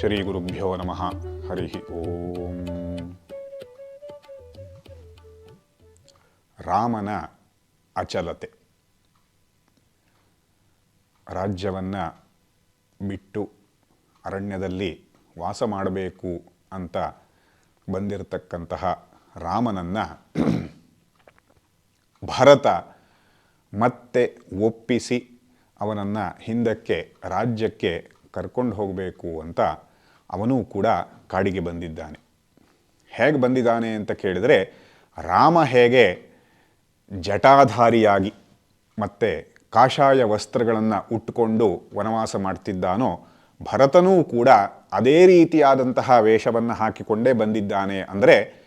ಶ್ರೀ ಗುರುಭ್ಯೋ ನಮಃ. ಹರಿ ಓಂ. ರಾಮನ ಅಚಲತೆ. ರಾಜ್ಯವನ್ನು ಬಿಟ್ಟು ಅರಣ್ಯದಲ್ಲಿ ವಾಸ ಮಾಡಬೇಕು ಅಂತ ಬಂದಿರತಕ್ಕಂತಹ ರಾಮನನ್ನು ಭರತ ಮತ್ತೆ ಒಪ್ಪಿಸಿ ಅವನನ್ನು ಹಿಂದಕ್ಕೆ, ರಾಜ್ಯಕ್ಕೆ ಕರ್ಕೊಂಡು ಹೋಗಬೇಕು ಅಂತ ಅವನೂ ಕೂಡ ಕಾಡಿಗೆ ಬಂದಿದ್ದಾನೆ. ಹೇಗೆ ಬಂದಿದ್ದಾನೆ ಅಂತ ಕೇಳಿದರೆ, ರಾಮ ಹೇಗೆ ಜಟಾಧಾರಿಯಾಗಿ ಮತ್ತು ಕಾಷಾಯ ವಸ್ತ್ರಗಳನ್ನು ಉಟ್ಟುಕೊಂಡು ವನವಾಸ ಮಾಡ್ತಿದ್ದಾನೋ, ಭರತನೂ ಕೂಡ ಅದೇ ರೀತಿಯಾದಂತಹ ವೇಷವನ್ನು ಹಾಕಿಕೊಂಡೇ ಬಂದಿದ್ದಾನೆ ಅಂದರೆ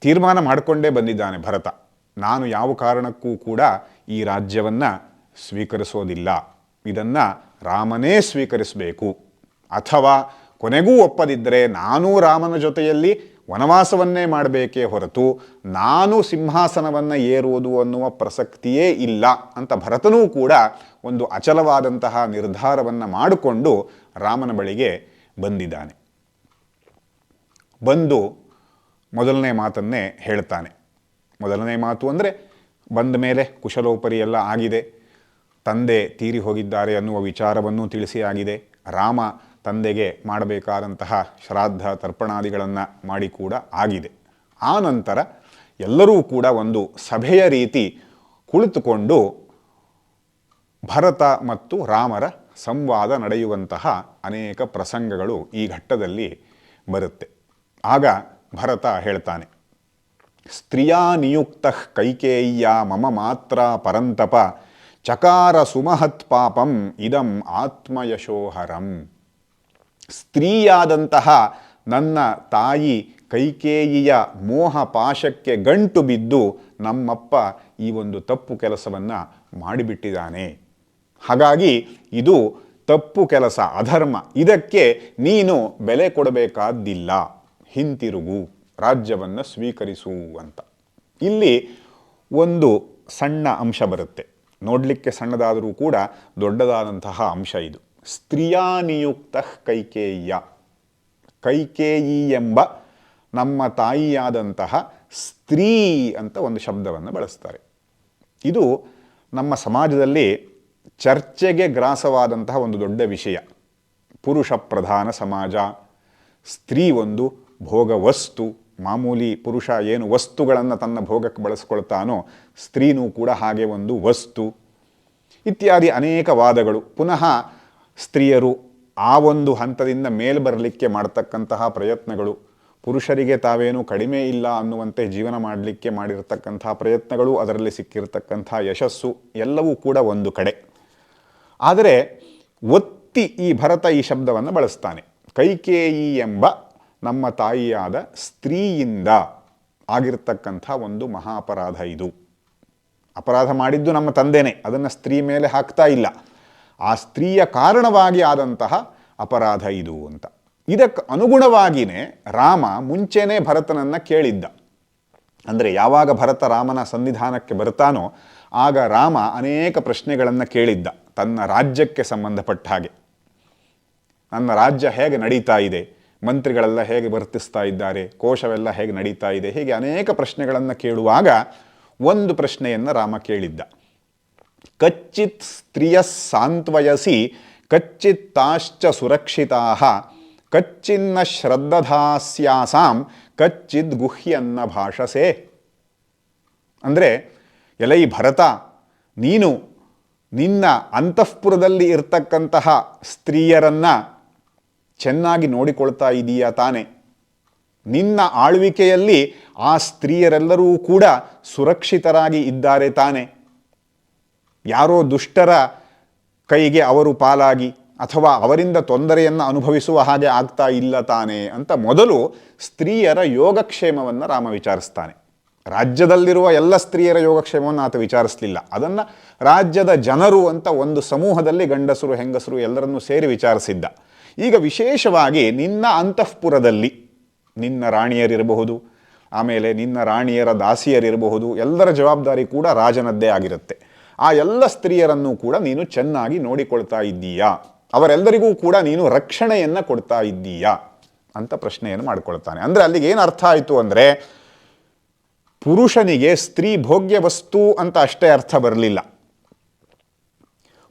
ತೀರ್ಮಾನ ಮಾಡಿಕೊಂಡೇ ಬಂದಿದ್ದಾನೆ ಭರತ. ನಾನು ಯಾವ ಕಾರಣಕ್ಕೂ ಕೂಡ ಈ ರಾಜ್ಯವನ್ನು ಸ್ವೀಕರಿಸೋದಿಲ್ಲ. ಇದನ್ನು ರಾಮನೇ ಸ್ವೀಕರಿಸಬೇಕು. ಅಥವಾ ಕೊನೆಗೂ ಒಪ್ಪದಿದ್ದರೆ ನಾನೂ ರಾಮನ ಜೊತೆಯಲ್ಲಿ ವನವಾಸವನ್ನೇ ಮಾಡಬೇಕೇ ಹೊರತು ನಾನು ಸಿಂಹಾಸನವನ್ನು ಏರುವುದು ಅನ್ನುವ ಪ್ರಸಕ್ತಿಯೇ ಇಲ್ಲ ಅಂತ ಭರತನೂ ಕೂಡ ಒಂದು ಅಚಲವಾದಂತಹ ನಿರ್ಧಾರವನ್ನು ಮಾಡಿಕೊಂಡು ರಾಮನ ಬಳಿಗೆ ಬಂದಿದ್ದಾನೆ. ಬಂದು ಮೊದಲನೇ ಮಾತನ್ನೇ ಹೇಳ್ತಾನೆ. ಮೊದಲನೇ ಮಾತು ಅಂದರೆ ಬಂದ ಮೇಲೆ ಕುಶಲೋಪರಿ ಎಲ್ಲ ಆಗಿದೆ. ತಂದೆ ತೀರಿ ಹೋಗಿದ್ದಾರೆ ಅನ್ನುವ ವಿಚಾರವನ್ನು ತಿಳಿಸಿ ಆಗಿದೆ. ರಾಮ ತಂದೆಗೆ ಮಾಡಬೇಕಾದಂತಹ ಶ್ರಾದ್ದ ತರ್ಪಣಾದಿಗಳನ್ನು ಮಾಡಿ ಕೂಡ ಆಗಿದೆ. ಆ ನಂತರ ಎಲ್ಲರೂ ಕೂಡ ಒಂದು ಸಭೆಯ ರೀತಿ ಕುಳಿತುಕೊಂಡು ಭರತ ಮತ್ತು ರಾಮರ ಸಂವಾದ ನಡೆಯುವಂತಹ ಅನೇಕ ಪ್ರಸಂಗಗಳು ಈ ಘಟ್ಟದಲ್ಲಿ ಬರುತ್ತೆ. ಆಗ ಭರತ ಹೇಳ್ತಾನೆ, ಸ್ತ್ರೀಯಾ ನಿಯುಕ್ತ ಕೈಕೇಯ್ಯ ಮಮ ಮಾತ್ರ ಪರಂತಪ ಚಕಾರ ಸುಮಹತ್ ಪಾಪಂ ಇದಂ ಆತ್ಮಯಶೋಹರಂ. ಸ್ತ್ರೀಯಾದಂತಹ ನನ್ನ ತಾಯಿ ಕೈಕೇಯಿಯ ಮೋಹ ಪಾಶಕ್ಕೆ ಗಂಟು ಬಿದ್ದು ನಮ್ಮಪ್ಪ ಈ ಒಂದು ತಪ್ಪು ಕೆಲಸವನ್ನು ಮಾಡಿಬಿಟ್ಟಿದ್ದಾನೆ. ಹಾಗಾಗಿ ಇದು ತಪ್ಪು ಕೆಲಸ, ಅಧರ್ಮ. ಇದಕ್ಕೆ ನೀನು ಬೆಲೆ ಕೊಡಬೇಕಾದ್ದಿಲ್ಲ ಹಿಂತಿರುಗು, ರಾಜ್ಯವನ್ನು ಸ್ವೀಕರಿಸು ಅಂತ. ಇಲ್ಲಿ ಒಂದು ಸಣ್ಣ ಅಂಶ ಬರುತ್ತೆ. ನೋಡಲಿಕ್ಕೆ ಸಣ್ಣದಾದರೂ ಕೂಡ ದೊಡ್ಡದಾದಂತಹ ಅಂಶ ಇದು. ಸ್ತ್ರೀಯಾ ನಿಯುಕ್ತ ಕೈಕೇಯ್ಯ ಕೈಕೇಯಿ. ಎಂಬ ನಮ್ಮ ತಾಯಿಯಾದಂತಹ ಸ್ತ್ರೀ ಅಂತ ಒಂದು ಶಬ್ದವನ್ನು ಬಳಸ್ತಾರೆ. ಇದು ನಮ್ಮ ಸಮಾಜದಲ್ಲಿ ಚರ್ಚೆಗೆ ಗ್ರಾಸವಾದಂತಹ ಒಂದು ದೊಡ್ಡ ವಿಷಯ. ಪುರುಷ ಪ್ರಧಾನ ಸಮಾಜ, ಸ್ತ್ರೀ ಒಂದು ಭೋಗ ವಸ್ತು, ಮಾಮೂಲಿ ಪುರುಷ ಏನು ವಸ್ತುಗಳನ್ನು ತನ್ನ ಭೋಗಕ್ಕೆ ಬಳಸ್ಕೊಳ್ತಾನೋ ಸ್ತ್ರೀನೂ ಕೂಡ ಹಾಗೆ ಒಂದು ವಸ್ತು. ಇತ್ಯಾದಿ ಅನೇಕ ವಾದಗಳು. ಪುನಃ ಸ್ತ್ರೀಯರು ಆ ಒಂದು ಹಂತದಿಂದ ಮೇಲ್ ಬರಲಿಕ್ಕೆ ಮಾಡ್ತಕ್ಕಂತಹ ಪ್ರಯತ್ನಗಳು, ಪುರುಷರಿಗೆ ತಾವೇನು ಕಡಿಮೆ ಇಲ್ಲ ಅನ್ನುವಂತೆ ಜೀವನ ಮಾಡಲಿಕ್ಕೆ ಮಾಡಿರತಕ್ಕಂತಹ ಪ್ರಯತ್ನಗಳು, ಅದರಲ್ಲಿ ಸಿಕ್ಕಿರ್ತಕ್ಕಂಥ ಯಶಸ್ಸು ಎಲ್ಲವೂ ಕೂಡ ಒಂದು ಕಡೆ. ಆದರೆ ಒತ್ತಿ ಈ ಭರತ ಈ ಶಬ್ದವನ್ನು ಬಳಸ್ತಾನೆ. ಕೈಕೇಯಿ ಎಂಬ ನಮ್ಮ ತಾಯಿಯಾದ ಸ್ತ್ರೀಯಿಂದ ಆಗಿರ್ತಕ್ಕಂಥ ಒಂದು ಮಹಾ ಅಪರಾಧ ಇದು. ಅಪರಾಧ ಮಾಡಿದ್ದು ನಮ್ಮ ತಂದೆನೇ, ಅದನ್ನು ಸ್ತ್ರೀ ಮೇಲೆ ಹಾಕ್ತಾ ಇಲ್ಲ. ಆ ಸ್ತ್ರೀಯ ಕಾರಣವಾಗಿ ಆದಂತಹ ಅಪರಾಧ ಇದು ಅಂತ. ಇದಕ್ಕೆ ಅನುಗುಣವಾಗಿಯೇ ರಾಮ ಮುಂಚೆನೇ ಭರತನನ್ನು ಕೇಳಿದ್ದ. ಅಂದರೆ ಯಾವಾಗ ಭರತ ರಾಮನ ಸನ್ನಿಧಾನಕ್ಕೆ ಬರ್ತಾನೋ ಆಗ ರಾಮ ಅನೇಕ ಪ್ರಶ್ನೆಗಳನ್ನು ಕೇಳಿದ್ದ. ತನ್ನ ರಾಜ್ಯಕ್ಕೆ ಸಂಬಂಧಪಟ್ಟ ಹಾಗೆ. ನನ್ನ ರಾಜ್ಯ ಹೇಗೆ ನಡೀತಾ ಇದೆ? ಮಂತ್ರಿಗಳೆಲ್ಲ ಹೇಗೆ ವರ್ತಿಸ್ತಾ ಇದ್ದಾರೆ? ಕೋಶವೆಲ್ಲ ಹೇಗೆ ನಡೀತಾ ಇದೆ? ಹೀಗೆ ಅನೇಕ ಪ್ರಶ್ನೆಗಳನ್ನು ಕೇಳುವಾಗ ಒಂದು ಪ್ರಶ್ನೆಯನ್ನು ರಾಮ ಕೇಳಿದ್ದ. ಕಚ್ಚಿತ್ ಸ್ತ್ರೀಯ ಸಾಂತ್ವಯಸಿ ಕಚ್ಚಿತ್ ತಾಶ್ಚ ಸುರಕ್ಷಿತಾ ಕಚ್ಚಿನ್ನ ಶ್ರದ್ಧಧಾಸ್ಯಾಸಾಂ ಕಚ್ಚಿದ್ ಗುಹ್ಯನ್ನ ಭಾಷಸೆ ಅಂದರೆ, ಎಲೈ ಭರತ, ನೀನು ನಿನ್ನ ಅಂತಃಪುರದಲ್ಲಿ ಇರ್ತಕ್ಕಂತಹ ಸ್ತ್ರೀಯರನ್ನು ಚೆನ್ನಾಗಿ ನೋಡಿಕೊಳ್ತಾ ಇದೀಯಾ ತಾನೆ. ನಿನ್ನ ಆಳ್ವಿಕೆಯಲ್ಲಿ ಆ ಸ್ತ್ರೀಯರೆಲ್ಲರೂ ಕೂಡ ಸುರಕ್ಷಿತರಾಗಿ ಇದ್ದಾರೆ ತಾನೆ. ಯಾರೋ ದುಷ್ಟರ ಕೈಗೆ ಅವರು ಪಾಲಾಗಿ ಅಥವಾ ಅವರಿಂದ ತೊಂದರೆಯನ್ನು ಅನುಭವಿಸುವ ಹಾಗೆ ಆಗ್ತಾ ಇಲ್ಲ ತಾನೆ ಅಂತ ಮೊದಲು ಸ್ತ್ರೀಯರ ಯೋಗಕ್ಷೇಮವನ್ನು ರಾಮ ವಿಚಾರಿಸ್ತಾನೆ. ರಾಜ್ಯದಲ್ಲಿರುವ ಎಲ್ಲ ಸ್ತ್ರೀಯರ ಯೋಗಕ್ಷೇಮವನ್ನು ಆತ ವಿಚಾರಿಸಲಿಲ್ಲ. ಅದನ್ನು ರಾಜ್ಯದ ಜನರು ಅಂತ ಒಂದು ಸಮೂಹದಲ್ಲಿ ಗಂಡಸರು, ಹೆಂಗಸರು ಎಲ್ಲರನ್ನೂ ಸೇರಿ ವಿಚಾರಿಸಿದ್ದ. ಈಗ ವಿಶೇಷವಾಗಿ ನಿನ್ನ ಅಂತಃಪುರದಲ್ಲಿ ನಿನ್ನ ರಾಣಿಯರಿರಬಹುದು, ಆಮೇಲೆ ನಿನ್ನ ರಾಣಿಯರ ದಾಸಿಯರಿರಬಹುದು, ಎಲ್ಲರ ಜವಾಬ್ದಾರಿ ಕೂಡ ರಾಜನದ್ದೇ ಆಗಿರುತ್ತೆ. ಆ ಎಲ್ಲ ಸ್ತ್ರೀಯರನ್ನು ಕೂಡ ನೀನು ಚೆನ್ನಾಗಿ ನೋಡಿಕೊಳ್ತಾ ಇದ್ದೀಯಾ? ಅವರೆಲ್ಲರಿಗೂ ಕೂಡ ನೀನು ರಕ್ಷಣೆಯನ್ನು ಕೊಡ್ತಾ ಇದ್ದೀಯಾ? ಅಂತ ಪ್ರಶ್ನೆಯನ್ನು ಮಾಡ್ಕೊಳ್ತಾನೆ. ಅಂದರೆ ಅಲ್ಲಿಗೆ ಏನು ಅರ್ಥ ಆಯಿತು ಅಂದರೆ, ಪುರುಷನಿಗೆ ಸ್ತ್ರೀ ಭೋಗ್ಯ ವಸ್ತು ಅಂತ ಅಷ್ಟೇ ಅರ್ಥ ಬರಲಿಲ್ಲ.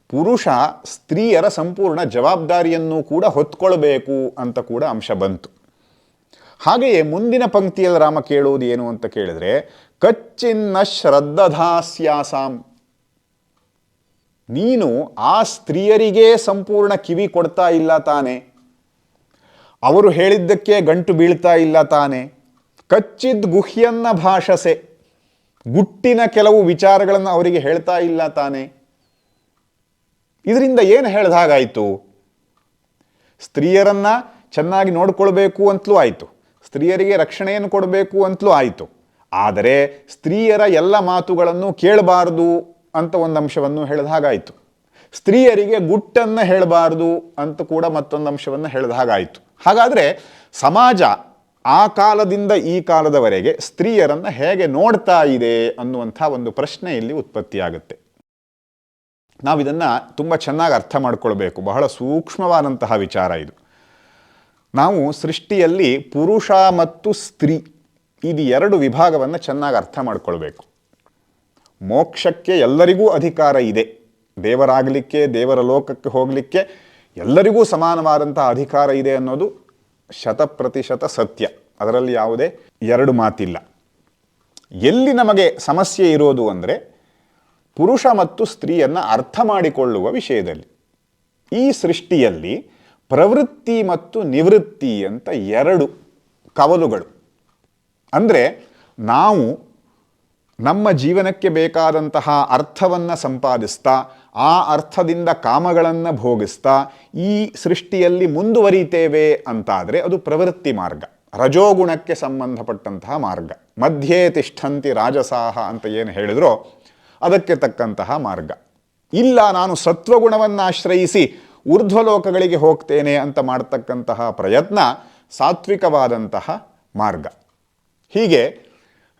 ಪುರುಷ ಸ್ತ್ರೀಯರ ಸಂಪೂರ್ಣ ಜವಾಬ್ದಾರಿಯನ್ನು ಕೂಡ ಹೊತ್ಕೊಳ್ಬೇಕು ಅಂತ ಕೂಡ ಅಂಶ ಬಂತು. ಹಾಗೆಯೇ ಮುಂದಿನ ಪಂಕ್ತಿಯಲ್ಲಿ ರಾಮ ಕೇಳುವುದು ಏನು ಅಂತ ಕೇಳಿದ್ರೆ, ಕಚ್ಚಿನ್ನ ಶ್ರದ್ಧಧಾಸ್ಯಾಸಾಂ. ನೀನು ಆ ಸ್ತ್ರೀಯರಿಗೆ ಸಂಪೂರ್ಣ ಕಿವಿ ಕೊಡ್ತಾ ಇಲ್ಲ ತಾನೆ. ಅವರು ಹೇಳಿದ್ದಕ್ಕೆ ಗಂಟು ಬೀಳ್ತಾ ಇಲ್ಲ ತಾನೆ. ಕಚ್ಚಿದ್ ಗುಹ್ಯನ್ನ ಭಾಷಸೆ. ಗುಟ್ಟಿನ ಕೆಲವು ವಿಚಾರಗಳನ್ನು ಅವರಿಗೆ ಹೇಳ್ತಾ ಇಲ್ಲ ತಾನೆ. ಇದರಿಂದ ಏನು ಹೇಳ್ದ ಹಾಗಾಯಿತು? ಸ್ತ್ರೀಯರನ್ನ ಚೆನ್ನಾಗಿ ನೋಡ್ಕೊಳ್ಬೇಕು ಅಂತಲೂ ಆಯಿತು. ಸ್ತ್ರೀಯರಿಗೆ ರಕ್ಷಣೆಯನ್ನು ಕೊಡಬೇಕು ಅಂತಲೂ ಆಯಿತು. ಆದರೆ ಸ್ತ್ರೀಯರ ಎಲ್ಲ ಮಾತುಗಳನ್ನು ಕೇಳಬಾರದು. ಅಂತ ಒಂದು ಅಂಶವನ್ನು ಹೇಳಿದ ಹಾಗಾಯಿತು. ಸ್ತ್ರೀಯರಿಗೆ ಗುಟ್ಟನ್ನು ಹೇಳಬಾರ್ದು ಅಂತ ಕೂಡ ಮತ್ತೊಂದು ಅಂಶವನ್ನು ಹೇಳಿದ ಹಾಗಾಯಿತು. ಹಾಗಾದರೆ ಸಮಾಜ ಆ ಕಾಲದಿಂದ ಈ ಕಾಲದವರೆಗೆ ಸ್ತ್ರೀಯರನ್ನು ಹೇಗೆ ನೋಡ್ತಾ ಇದೆ ಅನ್ನುವಂಥ ಒಂದು ಪ್ರಶ್ನೆ ಇಲ್ಲಿ ಉತ್ಪತ್ತಿಯಾಗುತ್ತೆ. ನಾವು ಇದನ್ನು ತುಂಬ ಚೆನ್ನಾಗಿ ಅರ್ಥ ಮಾಡಿಕೊಳ್ಬೇಕು. ಬಹಳ ಸೂಕ್ಷ್ಮವಾದಂತಹ ವಿಚಾರ ಇದು. ನಾವು ಸೃಷ್ಟಿಯಲ್ಲಿ ಪುರುಷ ಮತ್ತು ಸ್ತ್ರೀ, ಇದು ಎರಡು ವಿಭಾಗವನ್ನು ಚೆನ್ನಾಗಿ ಅರ್ಥ ಮಾಡ್ಕೊಳ್ಬೇಕು. ಮೋಕ್ಷಕ್ಕೆ ಎಲ್ಲರಿಗೂ ಅಧಿಕಾರ ಇದೆ. ದೇವರಾಗಲಿಕ್ಕೆ, ದೇವರ ಲೋಕಕ್ಕೆ ಹೋಗಲಿಕ್ಕೆ ಎಲ್ಲರಿಗೂ ಸಮಾನವಾದಂಥ ಅಧಿಕಾರ ಇದೆ ಅನ್ನೋದು ಶತಪ್ರತಿಶತ ಸತ್ಯ. ಅದರಲ್ಲಿ ಯಾವುದೇ ಎರಡು ಮಾತಿಲ್ಲ. ಎಲ್ಲಿ ನಮಗೆ ಸಮಸ್ಯೆ ಇರೋದು ಅಂದರೆ ಪುರುಷ ಮತ್ತು ಸ್ತ್ರೀಯನ್ನು ಅರ್ಥ ಮಾಡಿಕೊಳ್ಳುವ ವಿಷಯದಲ್ಲಿ. ಈ ಸೃಷ್ಟಿಯಲ್ಲಿ ಪ್ರವೃತ್ತಿ ಮತ್ತು ನಿವೃತ್ತಿ ಅಂತ ಎರಡು ಕವಲುಗಳು. ಅಂದರೆ ನಾವು ನಮ್ಮ ಜೀವನಕ್ಕೆ ಬೇಕಾದಂತಹ ಅರ್ಥವನ್ನು ಸಂಪಾದಿಸ್ತಾ, ಆ ಅರ್ಥದಿಂದ ಕಾಮಗಳನ್ನು ಭೋಗಿಸ್ತಾ, ಈ ಸೃಷ್ಟಿಯಲ್ಲಿ ಮುಂದುವರಿತೇವೆ ಅಂತಾದರೆ ಅದು ಪ್ರವೃತ್ತಿ ಮಾರ್ಗ. ರಜೋಗುಣಕ್ಕೆ ಸಂಬಂಧಪಟ್ಟಂತಹ ಮಾರ್ಗ. ಮಧ್ಯೆ ತಿಷ್ಠಂತಿ ರಾಜಸಾಹ ಅಂತ ಏನು ಹೇಳಿದ್ರೋ ಅದಕ್ಕೆ ತಕ್ಕಂತಹ ಮಾರ್ಗ. ಇಲ್ಲ, ನಾನು ಸತ್ವಗುಣವನ್ನು ಆಶ್ರಯಿಸಿ ಊರ್ಧ್ವಲೋಕಗಳಿಗೆ ಹೋಗ್ತೇನೆ ಅಂತ ಮಾಡ್ತಕ್ಕಂತಹ ಪ್ರಯತ್ನ ಸಾತ್ವಿಕವಾದಂತಹ ಮಾರ್ಗ. ಹೀಗೆ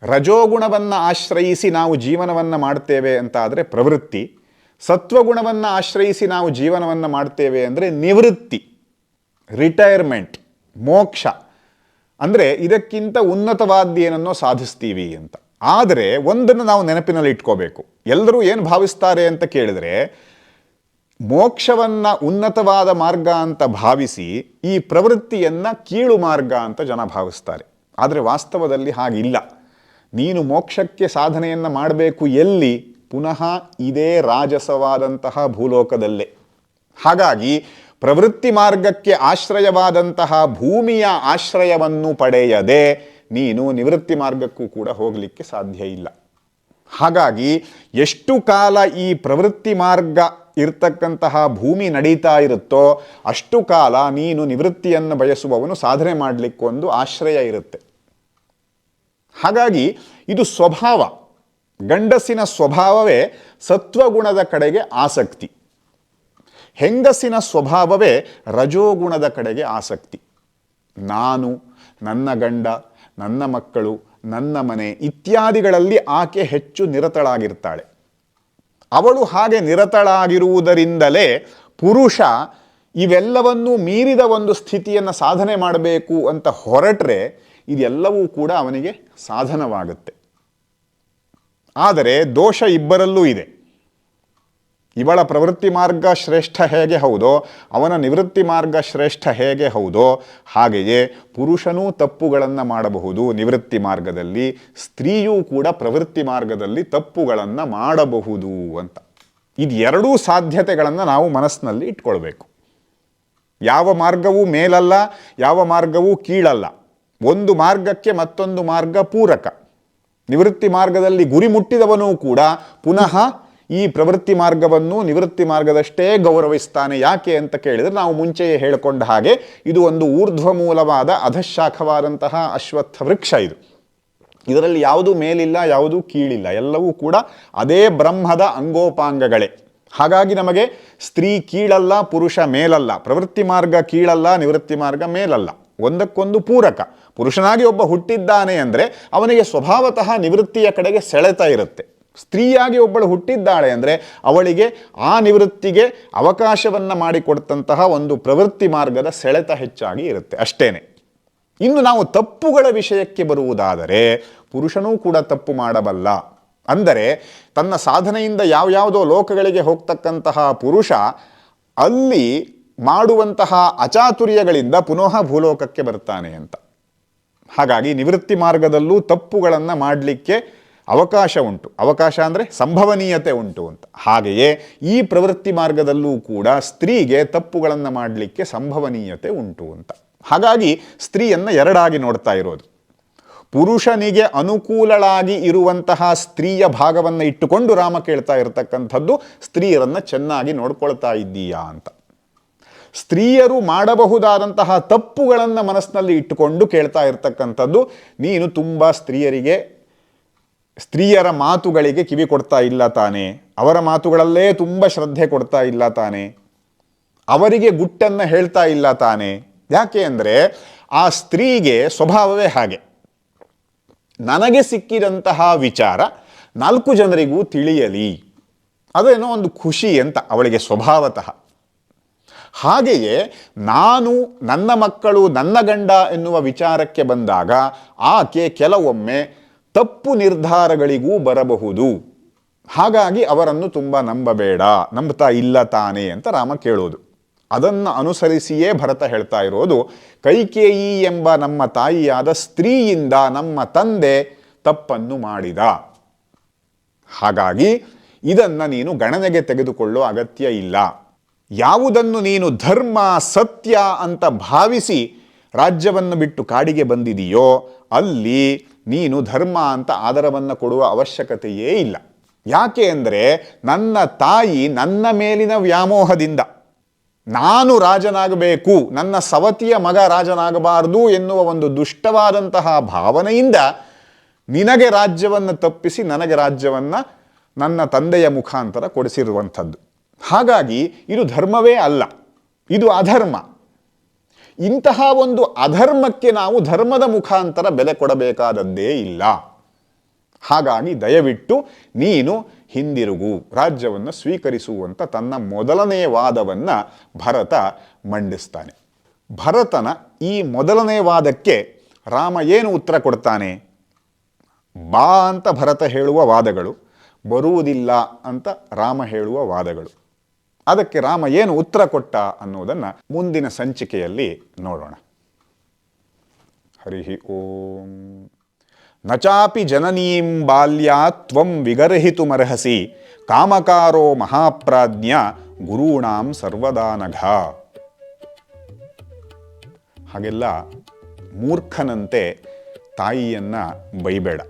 ರಜೋಗುಣವನ್ನು ಆಶ್ರಯಿಸಿ ನಾವು ಜೀವನವನ್ನು ಮಾಡ್ತೇವೆ ಅಂತ ಆದರೆ ಪ್ರವೃತ್ತಿ. ಸತ್ವಗುಣವನ್ನು ಆಶ್ರಯಿಸಿ ನಾವು ಜೀವನವನ್ನು ಮಾಡ್ತೇವೆ ಅಂದರೆ ನಿವೃತ್ತಿ ರಿಟೈರ್ಮೆಂಟ್ ಮೋಕ್ಷ. ಅಂದರೆ ಇದಕ್ಕಿಂತ ಉನ್ನತವಾದ್ದೇನನ್ನೋ ಸಾಧಿಸ್ತೀವಿ ಅಂತ. ಆದರೆ ಒಂದನ್ನು ನಾವು ನೆನಪಿನಲ್ಲಿ ಇಟ್ಕೋಬೇಕು. ಎಲ್ಲರೂ ಏನು ಭಾವಿಸ್ತಾರೆ ಅಂತ ಕೇಳಿದ್ರೆ, ಮೋಕ್ಷವನ್ನು ಉನ್ನತವಾದ ಮಾರ್ಗ ಅಂತ ಭಾವಿಸಿ ಈ ಪ್ರವೃತ್ತಿಯನ್ನು ಕೀಳು ಮಾರ್ಗ ಅಂತ ಜನ ಭಾವಿಸ್ತಾರೆ. ಆದರೆ ವಾಸ್ತವದಲ್ಲಿ ಹಾಗಿಲ್ಲ. ನೀನು ಮೋಕ್ಷಕ್ಕೆ ಸಾಧನೆಯನ್ನು ಮಾಡಬೇಕು ಎಲ್ಲಿ? ಪುನಃ ಇದೇ ರಾಜಸವಾದಂತಹ ಭೂಲೋಕದಲ್ಲೇ. ಹಾಗಾಗಿ ಪ್ರವೃತ್ತಿ ಮಾರ್ಗಕ್ಕೆ ಆಶ್ರಯವಾದಂತಹ ಭೂಮಿಯ ಆಶ್ರಯವನ್ನು ಪಡೆಯದೆ ನೀನು ನಿವೃತ್ತಿ ಮಾರ್ಗಕ್ಕೂ ಕೂಡ ಹೋಗಲಿಕ್ಕೆ ಸಾಧ್ಯ ಇಲ್ಲ. ಹಾಗಾಗಿ ಎಷ್ಟು ಕಾಲ ಈ ಪ್ರವೃತ್ತಿ ಮಾರ್ಗ ಇರ್ತಕ್ಕಂತಹ ಭೂಮಿ ನಡೀತಾ ಇರುತ್ತೋ ಅಷ್ಟು ಕಾಲ ನೀನು ನಿವೃತ್ತಿಯನ್ನು ಬಯಸುವವನು ಸಾಧನೆ ಮಾಡಲಿಕ್ಕೊಂದು ಆಶ್ರಯ ಇರುತ್ತೆ. ಹಾಗಾಗಿ ಇದು ಸ್ವಭಾವ. ಗಂಡಸಿನ ಸ್ವಭಾವವೇ ಸತ್ವಗುಣದ ಕಡೆಗೆ ಆಸಕ್ತಿ. ಹೆಂಗಸಿನ ಸ್ವಭಾವವೇ ರಜೋಗುಣದ ಕಡೆಗೆ ಆಸಕ್ತಿ. ನಾನು, ನನ್ನ ಗಂಡ, ನನ್ನ ಮಕ್ಕಳು, ನನ್ನ ಮನೆ ಇತ್ಯಾದಿಗಳಲ್ಲಿ ಆಕೆ ಹೆಚ್ಚು ನಿರತಳಾಗಿರ್ತಾಳೆ. ಅವಳು ಹಾಗೆ ನಿರತಳಾಗಿರುವುದರಿಂದಲೇ ಪುರುಷ ಇವೆಲ್ಲವನ್ನೂ ಮೀರಿದ ಒಂದು ಸ್ಥಿತಿಯನ್ನು ಸಾಧನೆ ಮಾಡಬೇಕು ಅಂತ ಹೊರಟ್ರೆ ಇದೆಲ್ಲವೂ ಕೂಡ ಅವನಿಗೆ ಸಾಧನವಾಗುತ್ತೆ. ಆದರೆ ದೋಷ ಇಬ್ಬರಲ್ಲೂ ಇದೆ. ಇವಳ ಪ್ರವೃತ್ತಿ ಮಾರ್ಗ ಶ್ರೇಷ್ಠ ಹೇಗೆ ಹೌದೋ, ಅವನ ನಿವೃತ್ತಿ ಮಾರ್ಗ ಶ್ರೇಷ್ಠ ಹೇಗೆ ಹೌದೋ, ಹಾಗೆಯೇ ಪುರುಷನೂ ತಪ್ಪುಗಳನ್ನು ಮಾಡಬಹುದು ನಿವೃತ್ತಿ ಮಾರ್ಗದಲ್ಲಿ, ಸ್ತ್ರೀಯೂ ಕೂಡ ಪ್ರವೃತ್ತಿ ಮಾರ್ಗದಲ್ಲಿ ತಪ್ಪುಗಳನ್ನು ಮಾಡಬಹುದು ಅಂತ. ಇದೆರಡೂ ಸಾಧ್ಯತೆಗಳನ್ನು ನಾವು ಮನಸ್ಸಿನಲ್ಲಿ ಇಟ್ಕೊಳ್ಬೇಕು. ಯಾವ ಮಾರ್ಗವೂ ಮೇಲಲ್ಲ, ಯಾವ ಮಾರ್ಗವೂ ಕೀಳಲ್ಲ. ಒಂದು ಮಾರ್ಗಕ್ಕೆ ಮತ್ತೊಂದು ಮಾರ್ಗ ಪೂರಕ. ನಿವೃತ್ತಿ ಮಾರ್ಗದಲ್ಲಿ ಗುರಿ ಮುಟ್ಟಿದವನೂ ಕೂಡ ಪುನಃ ಈ ಪ್ರವೃತ್ತಿ ಮಾರ್ಗವನ್ನು ನಿವೃತ್ತಿ ಮಾರ್ಗದಷ್ಟೇ ಗೌರವಿಸ್ತಾನೆ ಯಾಕೆ ಅಂತ ಕೇಳಿದರೆ ನಾವು ಮುಂಚೆಯೇ ಹೇಳಿಕೊಂಡ ಹಾಗೆ ಇದು ಒಂದು ಊರ್ಧ್ವ ಮೂಲವಾದ ಅಧಶಾಖವಾದಂತಹ ಅಶ್ವತ್ಥ ವೃಕ್ಷ ಇದು. ಇದರಲ್ಲಿ ಯಾವುದೂ ಮೇಲಿಲ್ಲ, ಯಾವುದೂ ಕೀಳಿಲ್ಲ, ಎಲ್ಲವೂ ಕೂಡ ಅದೇ ಬ್ರಹ್ಮದ ಅಂಗೋಪಾಂಗಗಳೇ. ಹಾಗಾಗಿ ನಮಗೆ ಸ್ತ್ರೀ ಕೀಳಲ್ಲ, ಪುರುಷ ಮೇಲಲ್ಲ. ಪ್ರವೃತ್ತಿ ಮಾರ್ಗ ಕೀಳಲ್ಲ, ನಿವೃತ್ತಿ ಮಾರ್ಗ ಮೇಲಲ್ಲ. ಒಂದಕ್ಕೊಂದು ಪೂರಕ. ಪುರುಷನಾಗಿ ಒಬ್ಬ ಹುಟ್ಟಿದ್ದಾನೆ ಅಂದರೆ ಅವನಿಗೆ ಸ್ವಭಾವತಃ ನಿವೃತ್ತಿಯ ಕಡೆಗೆ ಸೆಳೆತ ಇರುತ್ತೆ. ಸ್ತ್ರೀಯಾಗಿ ಒಬ್ಬಳು ಹುಟ್ಟಿದ್ದಾಳೆ ಅಂದರೆ ಅವಳಿಗೆ ಆ ನಿವೃತ್ತಿಗೆ ಅವಕಾಶವನ್ನು ಮಾಡಿಕೊಡ್ತಂತಹ ಒಂದು ಪ್ರವೃತ್ತಿ ಮಾರ್ಗದ ಸೆಳೆತ ಹೆಚ್ಚಾಗಿ ಇರುತ್ತೆ ಅಷ್ಟೇನೆ. ಇನ್ನು ನಾವು ತಪ್ಪುಗಳ ವಿಷಯಕ್ಕೆ ಬರುವುದಾದರೆ ಪುರುಷನೂ ಕೂಡ ತಪ್ಪು ಮಾಡಬಲ್ಲ. ಅಂದರೆ ತನ್ನ ಸಾಧನೆಯಿಂದ ಯಾವ್ಯಾವುದೋ ಲೋಕಗಳಿಗೆ ಹೋಗ್ತಕ್ಕಂತಹ ಪುರುಷ ಅಲ್ಲಿ ಮಾಡುವಂತಹ ಅಚಾತುರ್ಯಗಳಿಂದ ಪುನಃ ಭೂಲೋಕಕ್ಕೆ ಬರ್ತಾನೆ ಅಂತ. ಹಾಗಾಗಿ ನಿವೃತ್ತಿ ಮಾರ್ಗದಲ್ಲೂ ತಪ್ಪುಗಳನ್ನು ಮಾಡಲಿಕ್ಕೆ ಅವಕಾಶ ಉಂಟು. ಅವಕಾಶ ಅಂದರೆ ಸಂಭವನೀಯತೆ ಉಂಟು ಅಂತ. ಹಾಗೆಯೇ ಈ ಪ್ರವೃತ್ತಿ ಮಾರ್ಗದಲ್ಲೂ ಕೂಡ ಸ್ತ್ರೀಗೆ ತಪ್ಪುಗಳನ್ನು ಮಾಡಲಿಕ್ಕೆ ಸಂಭವನೀಯತೆ ಉಂಟು ಅಂತ. ಹಾಗಾಗಿ ಸ್ತ್ರೀಯನ್ನು ಎರಡಾಗಿ ನೋಡ್ತಾ ಇರೋದು. ಪುರುಷನಿಗೆ ಅನುಕೂಲಳಾಗಿ ಇರುವಂತಹ ಸ್ತ್ರೀಯ ಭಾಗವನ್ನು ಇಟ್ಟುಕೊಂಡು ರಾಮ ಕೇಳ್ತಾ ಇರತಕ್ಕಂಥದ್ದು ಸ್ತ್ರೀಯರನ್ನು ಚೆನ್ನಾಗಿ ನೋಡ್ಕೊಳ್ತಾ ಇದ್ದೀಯಾ ಅಂತ. ಸ್ತ್ರೀಯರು ಮಾಡಬಹುದಾದಂತಹ ತಪ್ಪುಗಳನ್ನು ಮನಸ್ಸಿನಲ್ಲಿ ಇಟ್ಟುಕೊಂಡು ಕೇಳ್ತಾ ಇರ್ತಕ್ಕಂಥದ್ದು, ನೀನು ತುಂಬ ಸ್ತ್ರೀಯರಿಗೆ, ಸ್ತ್ರೀಯರ ಮಾತುಗಳಿಗೆ ಕಿವಿ ಕೊಡ್ತಾ ಇಲ್ಲ ತಾನೆ. ಅವರ ಮಾತುಗಳಲ್ಲೇ ತುಂಬ ಶ್ರದ್ಧೆ ಕೊಡ್ತಾ ಇಲ್ಲ ತಾನೆ. ಅವರಿಗೆ ಗುಟ್ಟನ್ನು ಹೇಳ್ತಾ ಇಲ್ಲ ತಾನೆ. ಯಾಕೆ ಅಂದರೆ, ಆ ಸ್ತ್ರೀಗೆ ಸ್ವಭಾವವೇ ಹಾಗೆ. ನನಗೆ ಸಿಕ್ಕಿದಂತಹ ವಿಚಾರ ನಾಲ್ಕು ಜನರಿಗೂ ತಿಳಿಯಲಿ. ಅದೇನೋ ಒಂದು ಖುಷಿ ಅಂತ ಅವಳಿಗೆ ಸ್ವಭಾವತಃ. ಹಾಗೆಯೇ ನಾನು ನನ್ನ ಮಕ್ಕಳು ನನ್ನ ಗಂಡ ಎನ್ನುವ ವಿಚಾರಕ್ಕೆ ಬಂದಾಗ ಆಕೆ ಕೆಲವೊಮ್ಮೆ ತಪ್ಪು ನಿರ್ಧಾರಗಳಿಗೂ ಬರಬಹುದು. ಹಾಗಾಗಿ ಅವರನ್ನು ತುಂಬ ನಂಬಬೇಡ, ನಂಬ್ತಾ ಇಲ್ಲ ತಾನೇ ಅಂತ ರಾಮ ಕೇಳೋದು. ಅದನ್ನು ಅನುಸರಿಸಿಯೇ ಭರತ ಹೇಳ್ತಾ ಇರೋದು, ಕೈಕೇಯಿ ಎಂಬ ನಮ್ಮ ತಾಯಿಯಾದ ಸ್ತ್ರೀಯಿಂದ ನಮ್ಮ ತಂದೆ ತಪ್ಪನ್ನು ಮಾಡಿದ. ಹಾಗಾಗಿ ಇದನ್ನು ನೀನು ಗಣನೆಗೆ ತೆಗೆದುಕೊಳ್ಳೋ ಅಗತ್ಯ ಇಲ್ಲ. ಯಾವುದನ್ನು ನೀನು ಧರ್ಮ, ಸತ್ಯ ಅಂತ ಭಾವಿಸಿ ರಾಜ್ಯವನ್ನು ಬಿಟ್ಟು ಕಾಡಿಗೆ ಬಂದಿದೆಯೋ, ಅಲ್ಲಿ ನೀನು ಧರ್ಮ ಅಂತ ಆಧಾರವನ್ನು ಕೊಡುವ ಅವಶ್ಯಕತೆಯೇ ಇಲ್ಲ. ಯಾಕೆ ಅಂದರೆ ನನ್ನ ತಾಯಿ ನನ್ನ ಮೇಲಿನ ವ್ಯಾಮೋಹದಿಂದ ನಾನು ರಾಜನಾಗಬೇಕು, ನನ್ನ ಸವತಿಯ ಮಗ ರಾಜನಾಗಬಾರದು ಎನ್ನುವ ಒಂದು ದುಷ್ಟವಾದಂತಹ ಭಾವನೆಯಿಂದ ನಿನಗೆ ರಾಜ್ಯವನ್ನು ತಪ್ಪಿಸಿ ನನಗೆ ರಾಜ್ಯವನ್ನು ನನ್ನ ತಂದೆಯ ಮುಖಾಂತರ ಕೊಡಿಸಿರುವಂಥದ್ದು. ಹಾಗಾಗಿ ಇದು ಧರ್ಮವೇ ಅಲ್ಲ, ಇದು ಅಧರ್ಮ. ಇಂತಹ ಒಂದು ಅಧರ್ಮಕ್ಕೆ ನಾವು ಧರ್ಮದ ಮುಖಾಂತರ ಬೆಲೆ ಕೊಡಬೇಕಾದದ್ದೇ ಇಲ್ಲ. ಹಾಗಾಗಿ ದಯವಿಟ್ಟು ನೀನು ಹಿಂದಿರುಗು, ರಾಜ್ಯವನ್ನು ಸ್ವೀಕರಿಸುವಂತ ತನ್ನ ಮೊದಲನೇ ವಾದವನ್ನು ಭರತ ಮಂಡಿಸ್ತಾನೆ. ಭರತನ ಈ ಮೊದಲನೇ ವಾದಕ್ಕೆ ರಾಮ ಏನು ಉತ್ತರ ಕೊಡ್ತಾನೆ? ಬಾ ಅಂತ ಭರತ ಹೇಳುವ ವಾದಗಳು, ಬರುವುದಿಲ್ಲ ಅಂತ ರಾಮ ಹೇಳುವ ವಾದಗಳು. ಅದಕ್ಕೆ ರಾಮ ಏನು ಉತ್ತರ ಕೊಟ್ಟ ಅನ್ನುವುದನ್ನು ಮುಂದಿನ ಸಂಚಿಕೆಯಲ್ಲಿ ನೋಡೋಣ. ಹರಿಹಿ ಓಂ. ನಚಾಪಿ ಜನನೀಂ ಬಾಲ್ಯಾತ್ವಂ ತ್ವಂ ವಿಗರ್ಹಿತುಮರ್ಹಸಿ. ಕಾಮಕಾರೋ ಮಹಾಪ್ರಾಜ್ಞ ಗುರುಣಾಂ ಸರ್ವದಾನಘ ಹಾಗೆಲ್ಲ ಮೂರ್ಖನಂತೆ ತಾಯಿಯನ್ನು ಬೈಬೇಡ.